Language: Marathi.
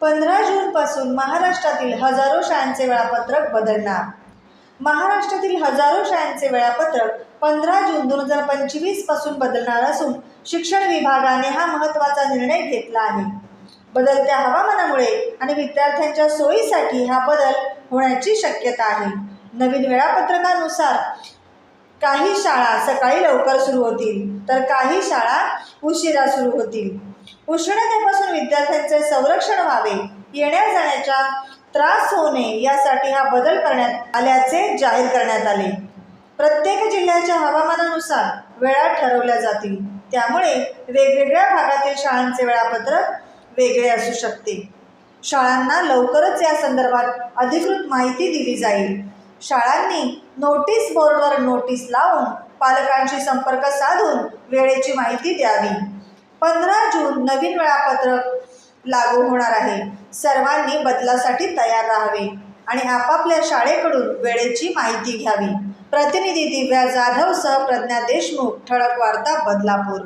पंधरा जूनपासून महाराष्ट्रातील हजारो शाळांचे वेळापत्रक बदलणार. महाराष्ट्रातील हजारो शाळांचे वेळापत्रक पंधरा जून दोन हजार पंचवीसपासून बदलणार असून शिक्षण विभागाने हा महत्त्वाचा निर्णय घेतला आहे. बदलत्या हवामानामुळे आणि विद्यार्थ्यांच्या सोयीसाठी हा बदल होण्याची शक्यता आहे. नवीन वेळापत्रकानुसार काही शाळा सकाळी लवकर सुरू होतील तर काही शाळा उशिरा सुरू होतील. उष्णतेपासून विद्यार्थ्यांचे संरक्षण व्हावे येण्या जाण्याचा त्रास होऊ नये यासाठी हा बदल करण्यात आल्याचे जाहीर करण्यात आले. प्रत्येक जिल्ह्याच्या हवामानानुसार वेळा ठरवल्या जातील. त्यामुळे वेगवेगळ्या भागातील शाळांचे वेळापत्रक वेगळे असू शकते. शाळांना लवकरच या संदर्भात अधिकृत माहिती दिली जाईल. शाळांनी नोटीस बोर्डवर नोटीस लावून पालकांशी संपर्क साधून वेळेची माहिती द्यावी. पंधरा जून नवीन वेळापत्रक लागू होणार आहे. सर्वांनी बदलासाठी तयार राहावे आणि आपापल्या शाळेकडून वेळेची माहिती घ्यावी. प्रतिनिधी दिव्या जाधवसह प्रज्ञा देशमुख ठळक वार्ता बदलापूर.